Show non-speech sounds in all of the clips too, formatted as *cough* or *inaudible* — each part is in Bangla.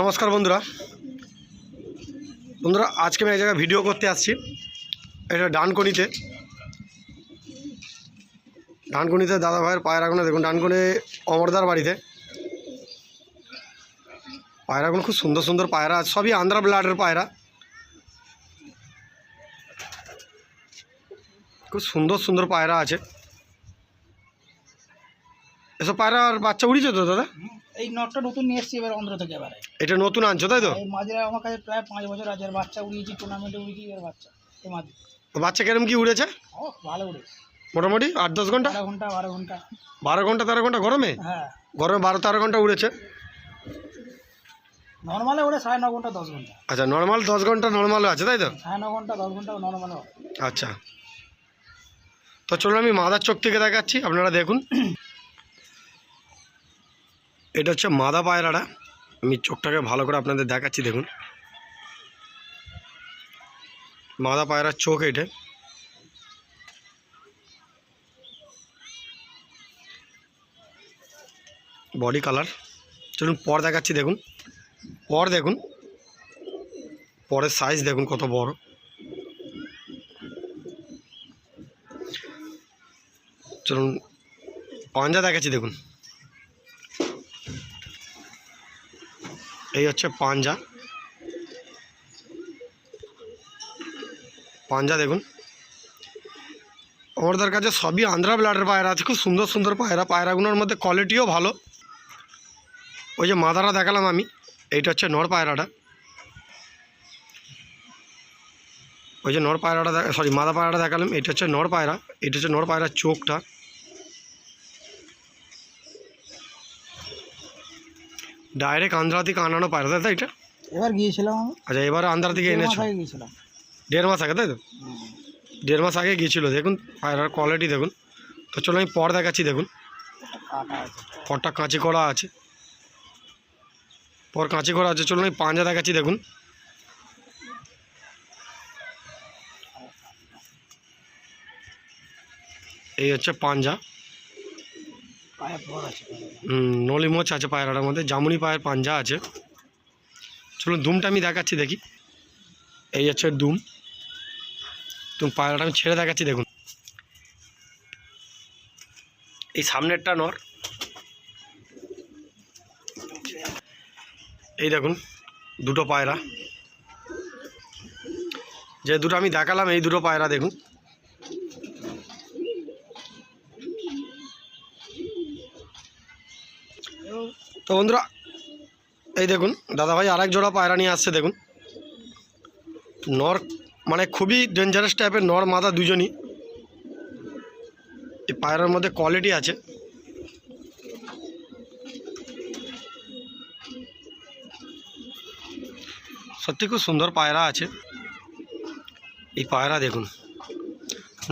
নমস্কার বন্ধুরা। বন্ধুরা, আজকে আমি এক জায়গায় ভিডিও করতে আসছি। এটা ডানকনিতে। ডানকনিতে দাদা ভাইয়ের পায়রাগুলো দেখুন, ডানকনি অমরদার বাড়িতে। পায়রাগুলো খুব সুন্দর সুন্দর পায়রা আছে, সবই আন্ধ্রা ব্লাডের পায়রা। খুব সুন্দর সুন্দর পায়রা আছে। এসব পায়রার বাচ্চা উড়িয়েছে তো, দাদা? এই নটটা নতুন নিয়ে এসেছি এবার অন্ধ্র থেকে এবারে। এটা নতুন আনছো তাই তো? এই মাঝে আমার কাছে প্রায় পাঁচ বছর আছে আর বাচ্চা উড়িয়েছি টুর্নামেন্টে উড়িয়েছি এবার বাচ্চা এই মাঝে। বাচ্চা কিরম কি উড়েছে? ও ভালো উড়েছে। মোটামুটি আট দশ ঘণ্টা? বারো ঘণ্টা বারো ঘণ্টা। বারো ঘণ্টা তেরো ঘণ্টা গরমে? হ্যাঁ। গরমে বারো তেরো ঘণ্টা উড়েছে? নর্মালে ওড়ে সাড়ে ন ঘণ্টা দশ ঘণ্টা। আচ্ছা নর্মাল দশ ঘণ্টা নর্মাল আছে তাই তো? সাড়ে ন ঘণ্টা দশ ঘণ্টা নর্মাল আচ্ছা। তো চলুন আমি মাদার চোখ থেকে দেখাচ্ছি আপনারা দেখুন। *coughs* এটা হচ্ছে মাদা পায়রাটা। আমি চোখটাকে ভালো করে আপনাদের দেখাচ্ছি, দেখুন। মাদা পায়রার চোখ এটা। Body colour. চলুন পর দেখাচ্ছি, দেখুন। পর দেখুন। পরের সাইজ দেখুন কত বড়। চলুন পাঞ্জা দেখাচ্ছি, দেখুন। এই হচ্ছে পাঞ্জা। পাঞ্জা দেখুন। আমাদের কাছে সবই আন্ধ্রা ব্লাডের পায়রা আছে, খুব সুন্দর সুন্দর পায়রা। পায়রাগুলোর মধ্যে কোয়ালিটিও ভালো। ওই যে মাদারা দেখালাম আমি, এইটা হচ্ছে নর পায়রাটা। ওই যে নর পায়রাটা সরি মাদা পায়রাটা দেখালাম, এটা হচ্ছে নর পায়রা, এটা হচ্ছে নর পায়রার চোখটা। ডাইরেক্ট আন্ধ্রা থেকে আনানো পায়রা তাই তো এটা? এবার গিয়েছিলাম আমি। আচ্ছা এবার আন্ধ্রা থেকে এনেছো? আগে গিয়েছিলাম। দেড় মাস আগে তাই তো? দেড় মাস আগে গিয়েছিল দেখুন পায়রার কোয়ালিটি দেখুন। তো চলো আমি পর দেখাচ্ছি দেখুন। পরটা কাঁচি করা আছে। পর কাঁচি করা আছে চলুন আমি পাঞ্জা দেখাচ্ছি দেখুন। এই হচ্ছে পাঞ্জা। নলি মোচ আছে পায়রাটার মধ্যে, জামুনি পায়ের পাঞ্জা আছে। চলুন, দুমটা আমি দেখাচ্ছি, দেখি। এই হচ্ছে দুম। তুমি পায়রাটা আমি ছেড়ে দেখাচ্ছি, দেখুন। এই সামনেরটা নর। এই দেখুন, দুটো পায়রা। যে দুটো আমি দেখালাম, এই দুটো পায়রা, দেখুন। তো বন্ধুরা, এই দেখুন, দাদাভাই আরেক জোড়া পায়রা নিয়ে আসছে, দেখুন। নর মানে খুবই ডেঞ্জারাস টাইপের নর মাদা দুজনই। এই পায়রার মধ্যে কোয়ালিটি আছে। সত্যি খুব সুন্দর পায়রা আছে। এই পায়রা দেখুন,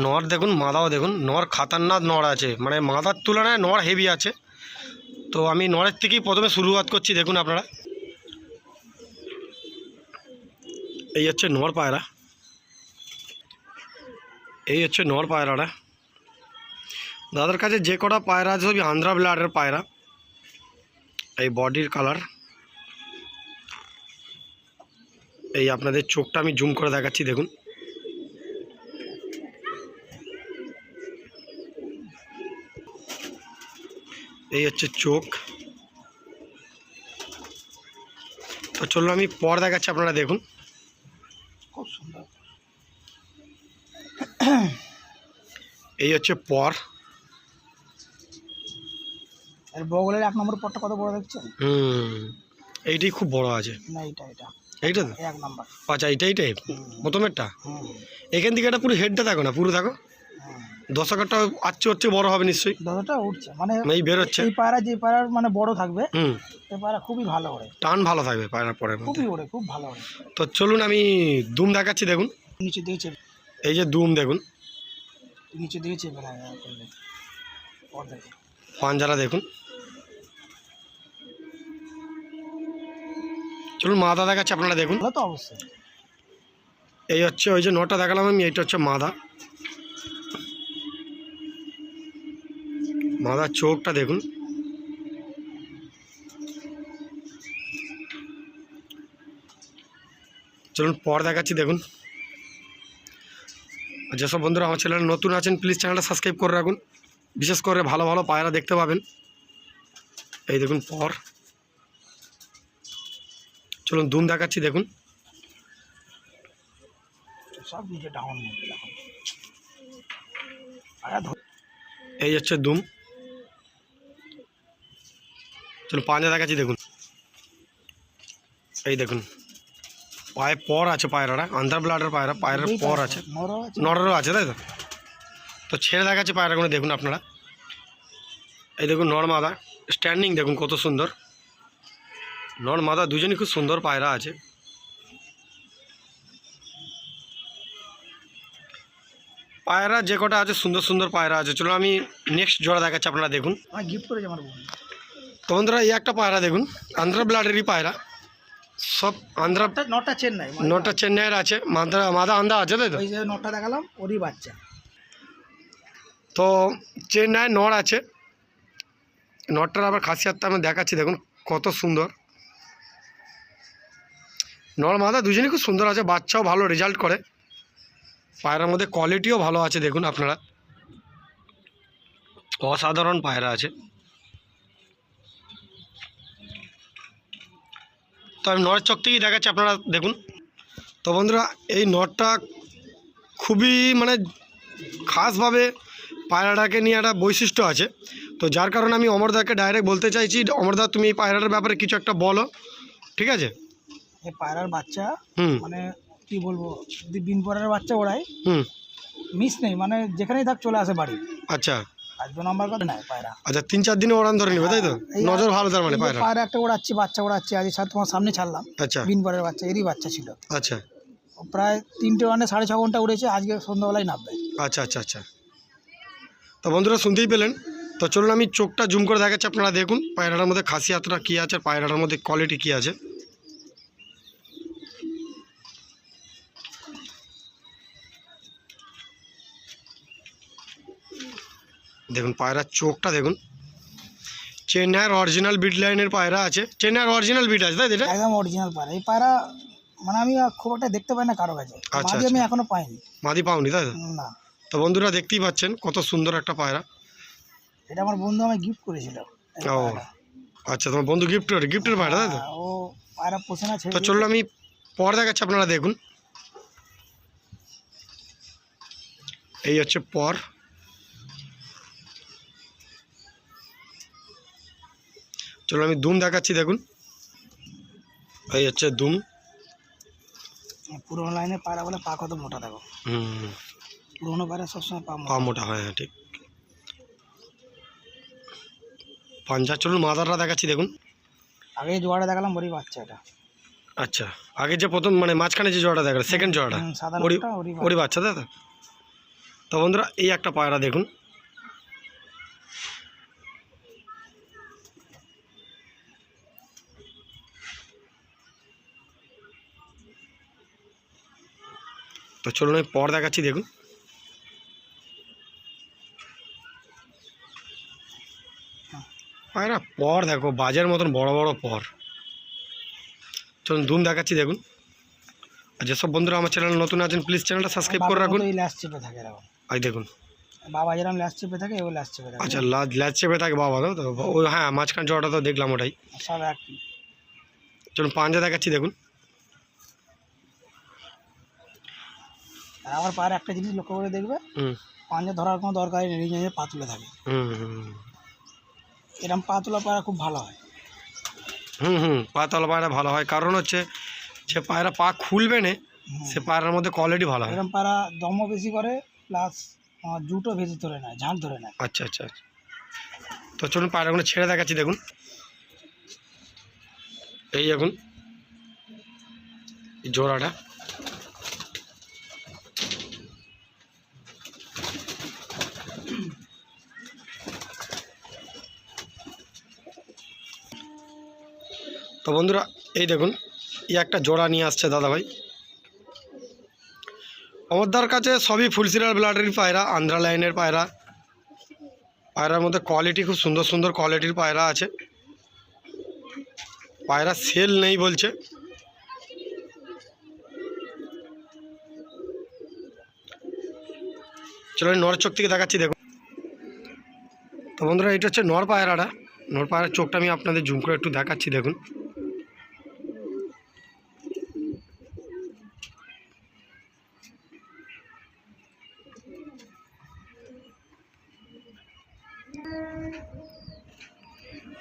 নর দেখুন, মাদাও দেখুন, নর খাতারনাক নর আছে। মানে মাদার তুলনায় নর হেভি আছে। তো আমি নরের থেকেই প্রথমে শুরুয়াত করছি, দেখুন আপনারা। এই হচ্ছে নর পায়রা। এই হচ্ছে নর পায়রাটা। দাদার কাছে যে কটা পায়রা আছে, সবই আন্ধ্রা ব্লাডের পায়রা। এই বডির কালার এই আপনাদের চোখটা আমি জুম করে দেখাচ্ছি, দেখুন। এই হচ্ছে চোখ। তো চলুন আমি পর দেখাচ্ছি আপনারা দেখুন। খুব সুন্দর। এই হচ্ছে পর। আর বগলের এক নম্বর পটটা কত বড় দেখছেন? হুম এইটাই খুব বড় আছে। না এটা এটা এইটা তো? এক নম্বর। আচ্ছা এইটা এইটাই? প্রথমেরটা? এখান থেকে এটা পুরো হেডটা থাকো না পুরো দেখো। হুম দশকারটা আচ্ছে হচ্ছে বড় হবে নিশ্চয়ই। দাদাটা উঠছে মানে এই বেরোচ্ছে। এই পায়রা যে পায়রার মানে বড় থাকবে হুম। এই পায়রা খুবই ভালো ওড়ে টান ভালো থাকবে পায়রার মধ্যে। খুবই ওড়ে খুব ভালো ওড়ে তো চলুন আমি দুম দেখাচ্ছি দেখুন। নিচে দিয়েছে এই যে দুম দেখুন। নিচে দিয়েছে মানে দেখে। পাঞ্জারা দেখুন। চলুন মাদা দেখাচ্ছি আপনারা দেখুন। তো অবশ্যই। এই হচ্ছে ওই যে নটা দেখালাম আমি এইটা হচ্ছে মাদা। মাদার চোখটা দেখুন। চলুন পর দেখাচ্ছি দেখুন। যেসব বন্ধুরা আমার চ্যানেল নতুন আছেন প্লিজ চ্যানেলটা সাবস্ক্রাইব করে রাখুন। বিশেষ করে ভালো ভালো পায়রা দেখতে পাবেন। এই দেখুন পর। চলুন দুম দেখাচ্ছি দেখুন। সব নিচে ডাউন এই হচ্ছে দুম চলুন পাঞ্জা দেখাচ্ছি দেখুন। এই দেখুন পায়ে পর আছে পায়রাটা আন্ধ্রা ব্লাডের পায়রা পায়রার পর আছে নরেরও আছে। তাই তো? তো ছেড়ে দেখাচ্ছে পায়রাগুলো দেখুন আপনারা। এই দেখুন নর মাদা স্ট্যান্ডিং দেখুন কত সুন্দর। নর মাদা দুজনই খুব সুন্দর পায়রা আছে। পায়রা যে কটা আছে সুন্দর সুন্দর পায়রা আছে। চলো আমি নেক্সট জোড়া দেখাচ্ছি আপনারা দেখুন। গিফট করেছে আমার তো বন্ধুরা এই একটা পায়রা দেখুন আন্ধ্রা ব্লাডেরই পায়রা। সব আন্ধ্রা নটা চেন্নাই মানে নটা চেন্নাইয়ের আছে মাদা মাদা আন্দা আছে তাই তো? ওই যে নটা দেখালাম ওরই বাচ্চা। তো চেন্নাই নড় আছে। নটটার আবার খাসিয়াতটা আমি দেখাচ্ছি দেখুন কত সুন্দর। নর মাদা দুজনেই খুব সুন্দর আছে বাচ্চাও ভালো রেজাল্ট করে। পায়রার মধ্যে কোয়ালিটিও ভালো আছে দেখুন আপনারা। অসাধারণ পায়রা আছে। তো আমি নরের চক থেকেই দেখাচ্ছি আপনারা দেখুন। তো বন্ধুরা এই নটটা খুবই মানে খাসভাবে পায়রাটাকে নিয়ে একটা বৈশিষ্ট্য আছে। তো যার কারণে আমি অমরদাকে ডাইরেক্ট বলতে চাইছি অমরদা তুমি এই পায়রাটার ব্যাপারে কিছু একটা বলো ঠিক আছে? পায়রার বাচ্চা মানে কি বলব যদি বিন পরের বাচ্চা ওড়ায় হুম। মিস নেই মানে যেখানেই থাক চলে আসে বাড়ি। আচ্ছা। আর দু নম্বর কথা নাই পায়রা। আচ্ছা তিন চার দিনে ওড়ান ধরে নেবে তাই তো? নজর ভালো তার মানে পায়রা। পায়রা একটা ওড়াচ্ছি বাচ্চা ওড়াচ্ছি আজ সাথে তোমার সামনে ছাড়লাম। আচ্ছা। বাচ্চা এরই বাচ্চা ছিল। আচ্ছা। প্রায় তিনটে ওয়ানে সাড়ে ছ ঘণ্টা উড়েছে আজকে সন্ধ্যাবেলায় নামবে। আচ্ছা আচ্ছা আচ্ছা। তো বন্ধুরা শুনতেই পেলেন? তো চলুন আমি চোখটা জুম করে দেখাচ্ছি আপনারা দেখুন পায়রাটার মধ্যে খাসি খাসিয়াতটা কী আছে আর পায়রাটার মধ্যে কোয়ালিটি কী আছে। দেখুন পায়রার চোখটা দেখুন। চেন্নাইয়ের অরিজিনাল বিট লাইনের পায়রা আছে। চেন্নাইয়ের অরিজিনাল বিট আছে তাই এটা? একদম অরিজিনাল পায়রা। এই পায়রা মানে আমি খুব একটা দেখতে পাই না কারও কাছে। আচ্ছা, আমি আচ্ছা। এখনও পাইনি। মাদি পাওনি তাই না। তো বন্ধুরা দেখতেই পাচ্ছেন কত সুন্দর একটা পায়রা। এটা আমার বন্ধু আমায় গিফট করেছিল ও আচ্ছা তোমার বন্ধু গিফটের গিফটের পায়রা তাই তো? হ্যাঁ, ও পায়রা পোষে না ছেড়ে তো চলুন আমি পর দেখাচ্ছি আপনারা দেখুন। এই হচ্ছে পর। চলুন আমি দুম দেখাচ্ছি দেখুন। এই হচ্ছে দুম। পুরোনো লাইনে পায়রা বলে পা কত মোটা দেখো। হুম। পুরোনো পায়রা সবসময় পা পা মোটা। হয় হ্যাঁ ঠিক। পাঞ্জা চলুন মাদাররা দেখাচ্ছি দেখুন। আগে যে জোয়ারে দেখালাম ওরই বাচ্চা এটা। আচ্ছা আগে যে প্রথম মানে মাঝখানে যে জোড়াটা দেখাল সেকেন্ড ওরই ওরই বাচ্চা। তো তো বন্ধুরা এই একটা পায়রা দেখুন। তো চলুন আমি পর দেখাচ্ছি দেখুন। পায়রা পর দেখো বাজার মতন বড় বড় পর। চলুন দুম দেখাচ্ছি দেখুন। আর যেসব বন্ধুরা আমার চ্যানেল নতুন আছেন প্লিজ চ্যানেলটা সাবস্ক্রাইব করে রাখুন। ল্যাস চেপে থাকে এরকম। এই দেখুন। বাবা যেরকম ল্যাস চেপে থাকে এও ল্যাস চেপে থাকে। আচ্ছা লাজ ল্যাচ চেপে থাকে বাবা তো তো ও হ্যাঁ মাঝখান জোড়াটা তো দেখলাম ওটাই। সব এক চলুন পাঞ্জা দেখাচ্ছি দেখুন। আর আমার পায়ের একটা জিনিস লক্ষ্য করে দেখবে হুম। পাঞ্জা ধরার কোনো দরকারই নেই নিজে পা তুলে থাকে। হুম হুম। এরকম পা তোলা পায়রা খুব ভালো হয়। হুম হুম পা তোলা পায়রা ভালো হয়। কারণ হচ্ছে যে পায়রা পা খুলবে না সে পায়রার মধ্যে কোয়ালিটি ভালো হয়। এরকম পায়রা দমও বেশি করে প্লাস জুটও বেশি ধরে নেয় ঝাঁট ধরে নেয়। আচ্ছা আচ্ছা আচ্ছা। তো চলুন পায়রাগুলো ছেড়ে দেখাচ্ছি দেখুন। এই এখন এই জোড়াটা। তো বন্ধুরা, এই দেখুন, এই একটা জোড়া নিয়ে আসছে দাদাভাই। অমরদার কাছে সবই ফুলসিলার ব্লাডের পায়রা আন্ধ্রা লাইনের পায়রা। পায়রার মধ্যে কোয়ালিটি খুব সুন্দর সুন্দর কোয়ালিটির পায়রা আছে। পায়রা সেল নেই বলছে। চলো নর চোখ থেকে দেখাচ্ছি, দেখুন। তো বন্ধুরা, এটা হচ্ছে নর পায়রাটা। নর পায়রার চোখটা আমি আপনাদের জুম করে একটু দেখাচ্ছি, দেখুন।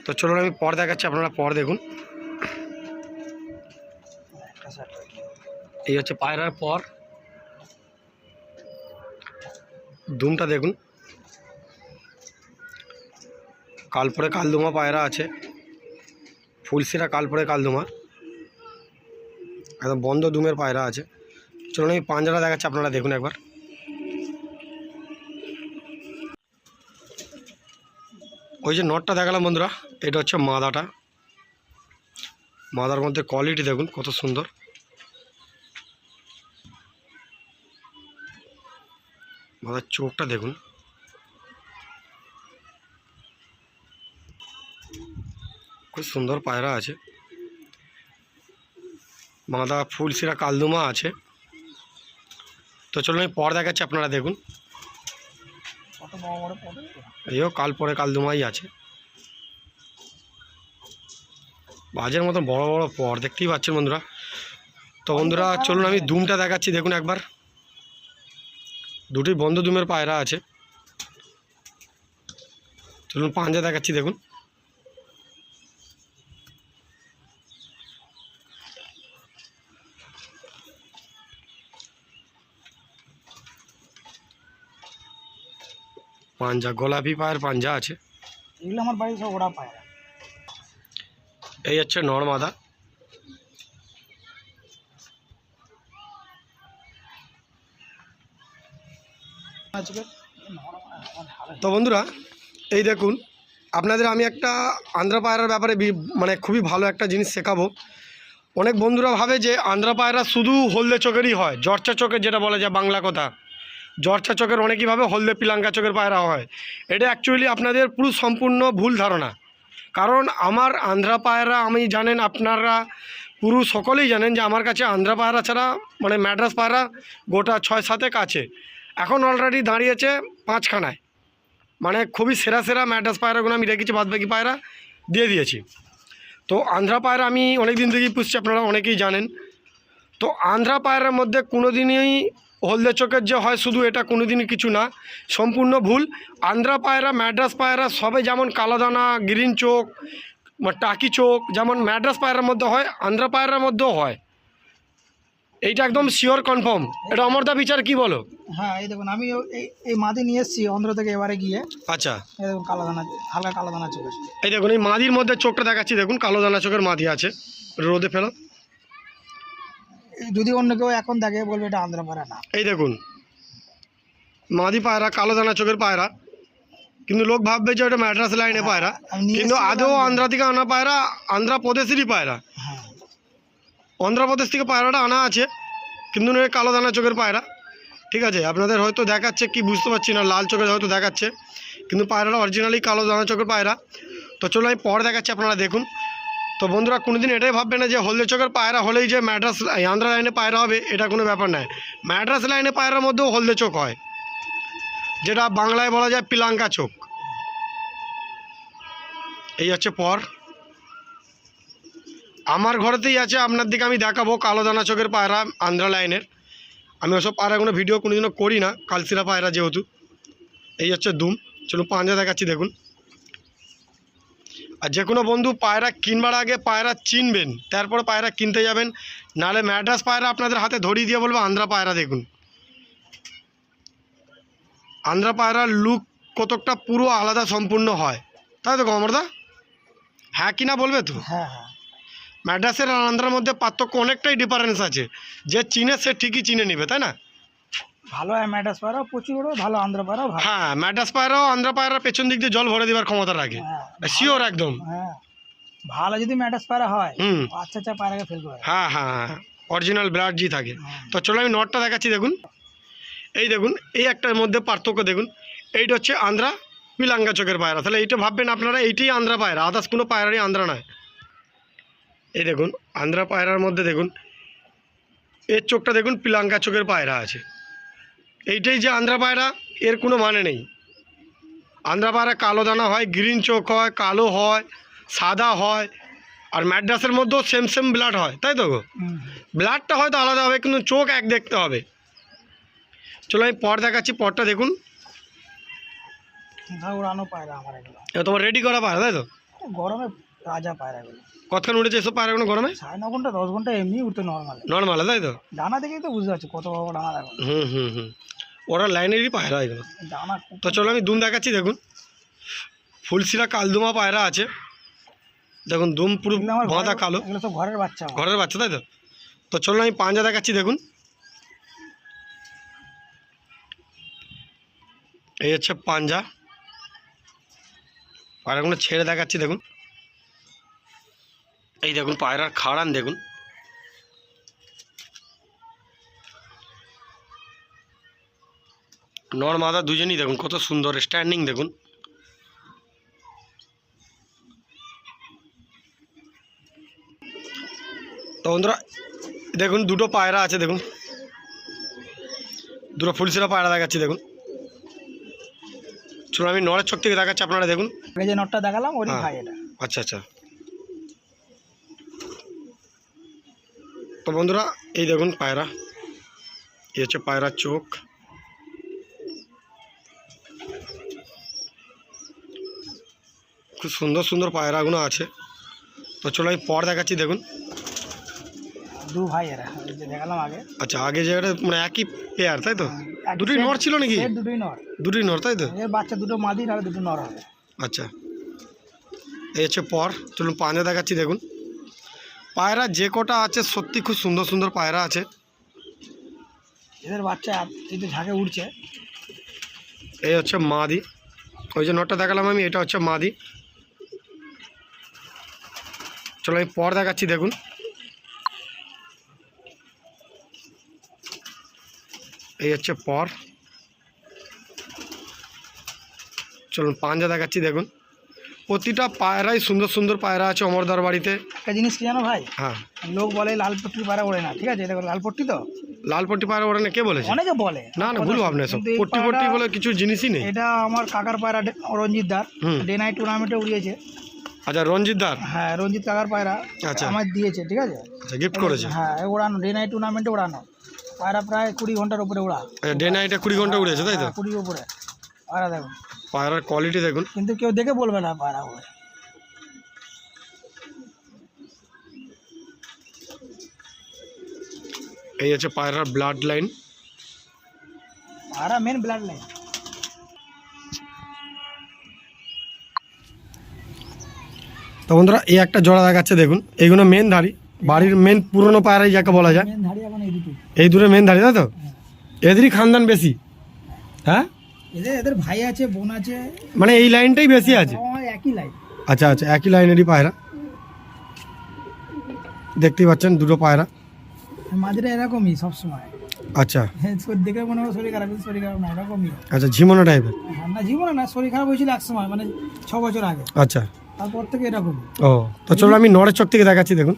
তো চলুন আমি পর দেখাচ্ছি, আপনারা পর দেখুন। এই হচ্ছে পায়রার পর। দুমটা দেখুন। কালপরে কালদুমা পায়রা আছে। ফুলসিরা কালপরে কালদুমা। একদম বন্ধ দুমের পায়রা আছে। চলুন আমি পাঞ্জারা দেখাচ্ছি, আপনারা দেখুন একবার। ওই যে নটটা দেখালাম বন্ধুরা, এটা হচ্ছে মাদাটা। মাদার মধ্যে কোয়ালিটি দেখুন, কত সুন্দর। মাদার চোখটা দেখুন। খুব সুন্দর পায়রা আছে। মাদা ফুলসিরা কালদুমা আছে। তো চলুন, আমি পর দেখাচ্ছি, আপনারা দেখুন। কত বড় বড় এইও কাল পরে কাল দুমাই আছে। বাজের মতন বড় বড় পর দেখতেই পাচ্ছেন বন্ধুরা। তো বন্ধুরা, চলুন আমি দুমটা দেখাচ্ছি, দেখুন একবার। দুটি বন্ধ দুমের পায়রা আছে। চলুন পাঞ্জা দেখাচ্ছি, দেখুন। পাঞ্জা গোলাপি পায়ের পাঞ্জা আছে। এগুলো আমার বাড়ি সব ওরা পায়। এই হচ্ছে নর্মাদা। তো বন্ধুরা এই দেখুন আপনাদের আমি একটা আন্ধ্রা পায়রার ব্যাপারে মানে খুবই ভালো একটা জিনিস শেখাবো। অনেক বন্ধুরা ভাবে যে আন্ধ্রা পায়রা শুধু হলদে চোখেরই হয় জর্চা চোখের যেটা বলা যায় বাংলা কথা। জর্চা চকের অনেকইভাবে হলদে পিলাঙ্কা চোখের পায়রা হয়। এটা অ্যাকচুয়ালি আপনাদের পুরো সম্পূর্ণ ভুল ধারণা। কারণ আমার আন্ধ্রা পায়রা, আমি জানেন আপনারা পুরো সকলেই জানেন যে আমার কাছে আন্ধ্রা পায়রা ছাড়া মানে ম্যাড্রাস পায়রা গোটা ছয় সাতেক আছে। এখন অলরেডি দাঁড়িয়েছে পাঁচখানায়। মানে খুবই সেরা সেরা ম্যাড্রাস পায়রাগুলো আমি রেখেছি, বাদবাকি পায়রা দিয়ে দিয়েছি। তো আন্ধ্রা পায়রা আমি অনেক দিন থেকেই পুষছি, আপনারা অনেকেই জানেন। তো আন্ধ্রা পায়রার মধ্যে কোনো দিনই হলদে চোখের যে হয় শুধু এটা কোনো দিনই কিছু না সম্পূর্ণ ভুল। আন্ধ্রা পায়রা ম্যাড্রাস পায়রা সবে যেমন কালাদানা গ্রিন চোখ বা টাকি চোখ যেমন ম্যাড্রাস পায়রার মধ্যে হয় আন্ধ্রা পায়রার মধ্যেও হয়। এইটা একদম শিওর কনফার্ম এটা অমরদা বিচার কি বলো? হ্যাঁ এই দেখুন আমি এই মাদি নিয়ে এসেছি অন্ধ্র থেকে এবারে গিয়ে। আচ্ছা। এই দেখুন কালো দানা হালকা কালো দানা এসেছে। এই দেখুন এই মাদির মধ্যে চোখটা দেখাচ্ছি দেখুন কালো দানা চোখের মাদি আছে রোদে ফেলো। যদি অন্য কেউ এখন দেখে বলবে এটা আন্ধ্র পাড়া না। এই দেখুন মাদি পায়রা কালো দানা চোখের পায়রা। কিন্তু লোক ভাববে যে ওটা ম্যাড্রাস লাইনে পায়রা। কিন্তু আদৌ আন্ধ্রা থেকে আনা পায়রা আন্ধ্রা প্রদেশেরই পায়রা। হ্যাঁ। অন্ধ্রপ্রদেশ থেকে পায়রাটা আনা আছে কিন্তু নয় কালো দানা চোখের পায়রা। ঠিক আছে আপনাদের হয়তো দেখাচ্ছে কি বুঝতে পারছি না লাল চোখের হয়তো দেখাচ্ছে। কিন্তু পায়রাটা অরিজিনালি কালো দানা চোখের পায়রা। তো চলো আমি পর দেখাচ্ছি আপনারা দেখুন। তো বন্ধুরা কোনোদিন এটাই ভাববে না যে হলদে চকের পায়রা হলেই যে ম্যাড্রাস আন্ধ্রা লাইনে পায়রা হবে, এটা কোনো ব্যাপার নয়। ম্যাড্রাস লাইনে পায়রার মধ্যেও হলদে চোখ হয়, যেটা বাংলায় বলা যায় পিলাঙ্কা চোখ। এই হচ্ছে পর। আমার ঘরেতেই আছে, আপনার দিকে আমি দেখাবো কালো দানা চোখের পায়রা আন্ধ্রা লাইনের। আমি ওসব পায়রাগুলো ভিডিও কোনোদিনও করি না কালসিরা পায়রা যেহেতু। এই হচ্ছে দুম, চলুন পাঞ্জা দেখাচ্ছি, দেখুন। আর যে কোনো বন্ধু পায়রা কিনবার আগে পায়রা চিনবেন তারপরে পায়রা কিনতে যাবেন। নাহলে ম্যাড্রাস পায়রা আপনাদের হাতে ধরিয়ে দিয়ে বলব আন্ধ্রা পায়রা দেখুন। আন্ধ্রা পায়রার লুক কতকটা পুরো আলাদা সম্পূর্ণ হয়। তাই তো কমরদা হ্যাঁ কি না বলবে তো? হ্যাঁ হ্যাঁ। ম্যাড্রাসের আর আন্ধ্রার মধ্যে পার্থক্য অনেকটাই ডিফারেন্স আছে। যে চিনে সে ঠিকই চিনে নেবে তাই না? ভালো হয় ম্যাডাস পাড়াও প্রচুর বড় ভালো আন্ধ্র ভালো। হ্যাঁ ম্যাড্রাস পায়রাও আন্ধ্রা পায়রা পেছন দিক দিয়ে জল ভরে দেওয়ার ক্ষমতা রাখে হ্যাঁ শিওর একদম। হ্যাঁ। ভালো যদি ম্যাডাস পাড়া হয় আচ্ছা আচ্ছা পাড়াকে ফেল করে। হ্যাঁ হ্যাঁ হ্যাঁ অরিজিনাল ব্লাড জি থাকে। হ্যাঁ। তো চলো আমি নটটা দেখাচ্ছি দেখুন। এই দেখুন এই একটার মধ্যে পার্থক্য দেখুন। এইটা হচ্ছে আন্ধ্রা পিলাঙ্গা চোখের পায়রা। তাহলে এইটা ভাববেন আপনারা এইটাই আন্ধ্রা পায়রা আদার্স কোনো পায়রারই আন্ধ্রা নয়। এই দেখুন আন্ধ্রা পায়রার মধ্যে দেখুন এর চোখটা দেখুন পিলাঙ্কা চোখের পায়রা আছে। এইটাই যে আন্ধ্রা পায়রা এর কোনো মানে নেই। আন্ধ্রা পায়রা কালো দানা হয় গ্রিন চোখ হয় কালো হয় সাদা হয় আর ম্যাড্রাসের মধ্যেও সেম সেম ব্লাড হয় তাই তো গো? ব্লাডটা হয়তো আলাদা হবে কিন্তু চোখ এক দেখতে হবে। চলো আমি পর দেখাচ্ছি পরটা দেখুন। উড়ানো পায়রা আমার এগুলো। তোমার রেডি করা পায়রা তাই তো? গরমে রাজা পায়রাগুলো কতক্ষণ উঠেছে এসব পায়রাগুলো গরমে? সাড়ে ন ঘণ্টা দশ ঘণ্টা এমনি উঠতে নর্মাল নর্মাল তাই তো? ডানা দেখেই তো বুঝতে পারছি কত বড় ডানা দেখো। হুম হুম হুম। ওরা লাইনেরই পায়রা এগুলো ডানা তো চলো আমি দুম দেখাচ্ছি দেখুন। ফুলশিরা কালদুমা পায়রা আছে। দেখুন দুম পুরো বাঁধা কালো। এগুলো সব ঘরের বাচ্চা ঘরের বাচ্চা তাই তো? তো চলো আমি পাঞ্জা দেখাচ্ছি দেখুন। এই হচ্ছে পাঞ্জা। পায়রাগুলো ছেড়ে দেখাচ্ছি দেখুন। এই দেখুন পায়রার খাড়ান দেখুন। নর মাদা দুজনই দেখুন কত সুন্দর স্ট্যান্ডিং দেখুন। তো বন্ধুরা দেখুন দুটো পায়রা আছে দেখুন। দুটো ফুলসিরা পায়রা দেখাচ্ছি দেখুন। চলুন আমি নড়ের চোখ থেকে দেখাচ্ছি আপনারা দেখুন। যে নটটা দেখালাম ওরই হ্যাঁ। ভাই এটা। আচ্ছা আচ্ছা। তো বন্ধুরা এই দেখুন পায়রা। এই হচ্ছে পায়রার চোখ। খুব সুন্দর সুন্দর পায়রাগুলো আছে। তো চলো আমি পর দেখাচ্ছি দেখুন। দু ভাই এরা দেখালাম আগে। আচ্ছা আগে জায়গাটা মানে একই পেয়ার তাই তো? এক দুটোই নর ছিল নাকি? দুটোই নর। দুটোই নর তাই তো? এর বাচ্চা দুটো মাদি আর দুটো নর হবে। আচ্ছা। এই হচ্ছে পর চলুন পাঞ্জা দেখাচ্ছি দেখুন। পায়রা যে কটা আছে সত্যি খুব সুন্দর সুন্দর পায়রা আছে। এদের বাচ্চা এই তো ঝাঁকে উঠছে এই হচ্ছে মাদি। ওই যে নটটা দেখালাম আমি এটা হচ্ছে মাদি। চলো আমি পর দেখাচ্ছি দেখুন। এই হচ্ছে পর। চলুন পাঞ্জা দেখাচ্ছি দেখুন। প্রতিটা পায়রাই সুন্দর সুন্দর পায়রা আছে অমরদার বাড়িতে। একটা জিনিস কি জানো ভাই? হ্যাঁ। লোক বলে লাল পট্টির পায়রা ওড়ে না ঠিক আছে? দেখো লাল পট্টি তো? লাল পট্টি পায়রা ওরা না কে বলেছে? অনেকে বলে। না না ভুল ভাবনা এই পট্টি পট্টি বলে কিছু জিনিসই নেই। এটা আমার কাকার পায়রা রঞ্জিত দার। ডে নাইট টুর্নামেন্টে উড়িয়েছে। আচ্ছা রঞ্জিত দার? হ্যাঁ রঞ্জিত কাকার পায়রা। আচ্ছা। আমার দিয়েছে ঠিক আছে? আচ্ছা গিফট করেছে। হ্যাঁ ওড়ানো ডে নাইট টুর্নামেন্টে ওড়ানো। পায়রা প্রায় কুড়ি ঘণ্টার উপরে ওড়া। ডে নাইটে কুড়ি ঘণ্টা উড়েছে তাই তো? হ্যাঁ, কুড়ির উপরে। পায়রা দেখো। পায়রার কোয়ালিটি দেখুন। কিন্তু কেউ দেখে বলবে না পায়রা ওড়ে এই হচ্ছে পায়রার ব্লাড লাইন পায়রা মেন ব্লাড লাইন তো বন্ধুরা এই একটা জোড়া দেখাচ্ছে দেখুন। এইগুলো মেন ধাড়ি। বাড়ির মেন পুরনো পায়রাই যাকে বলা যায়। এই এই দূরে মেন ধাড়ি তাই তো? এদেরই খানদান বেশি। হ্যাঁ? এদের এদের ভাই আছে বোন আছে। মানে এই লাইনটাই বেশি আছে? আমার একই লাইন আচ্ছা আচ্ছা একই লাইনেরই পায়রা। দেখতেই পাচ্ছেন দুটো পায়রা। মাঝেটা এরকমই সবসময়। আচ্ছা। হ্যাঁ, দেখে মনে হয় শরীর খারাপ শরীর খারাপ না এরকমই। আচ্ছা ঝিমোনো টাইপের হ্যাঁ, না জীবনে না শরীর খারাপ হয়েছিল এক সময় মানে ছ বছর আগে। আচ্ছা। তারপর থেকে এরকম ও তো চলো আমি নরের চোখ থেকে দেখাচ্ছি দেখুন।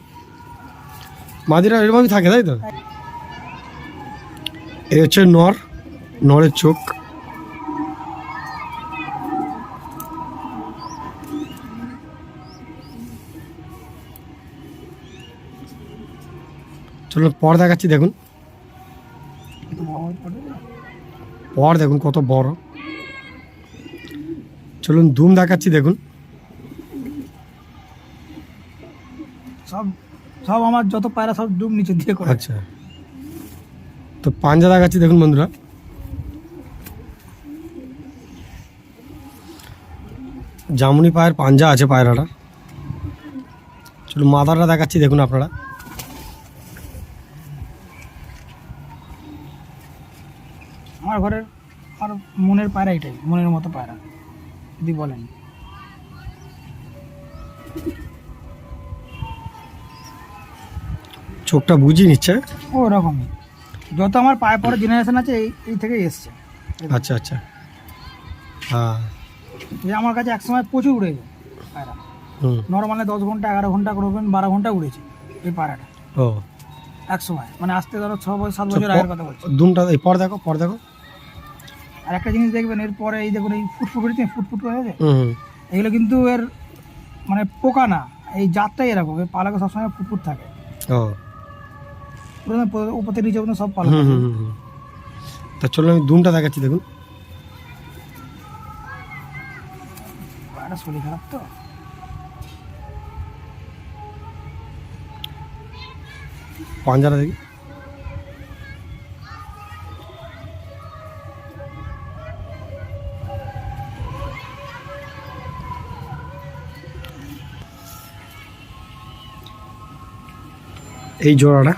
মাদিরা এরকমই থাকে তাই তো? এই হচ্ছে নর নরের চোখ। চলুন পর দেখাচ্ছি দেখুন। পর দেখুন কত বড়। চলুন ধুম দেখাচ্ছি দেখুন। সব সব আমার যত পায়রা সব ডুব নিচে দিয়ে করে। আচ্ছা। তো পাঞ্জা দেখাচ্ছি দেখুন বন্ধুরা। জামুনি পায়ের পাঞ্জা আছে পায়রাটা। চলো মাদারটা দেখাচ্ছি দেখুন আপনারা। আমার মনের পায়রা এটাই মনের মতো পায়রা যদি বলেন। চোখটা বুঝিয়ে নিচ্ছে? ও ওরকমই। যত আমার পায়ে পরে জেনারেশন আছে এই এই থেকেই এসছে। আচ্ছা আচ্ছা। হ্যাঁ। যে আমার কাছে একসময় প্রচুর উড়েছে পায়রা। হুম। নর্মালে দশ ঘণ্টা এগারো ঘণ্টা করবেন বারো ঘণ্টা উড়েছে এই পায়রাটা। ও। এক সময় মানে আসতে ধরো ছ বছর সাত বছর আগের কথা বলছি। দুমটা এই পর দেখো পর দেখো। আর একটা জিনিস দেখবেন এরপরে এই দেখুন এই ফুটফুট ফুটফুট হয়ে হুম এগুলো কিন্তু এর মানে পোকা না এই জাতটাই এরকম। এই পালাকে সবসময় ফুটফুট থাকে। উপর থেকে নিচে পর্যন্ত সব হুম। তা চলো আমি দুমটা দেখাচ্ছি দেখুন। শরীর খারাপ তো? পাঞ্জারা দেখি। এই জোড়াটা।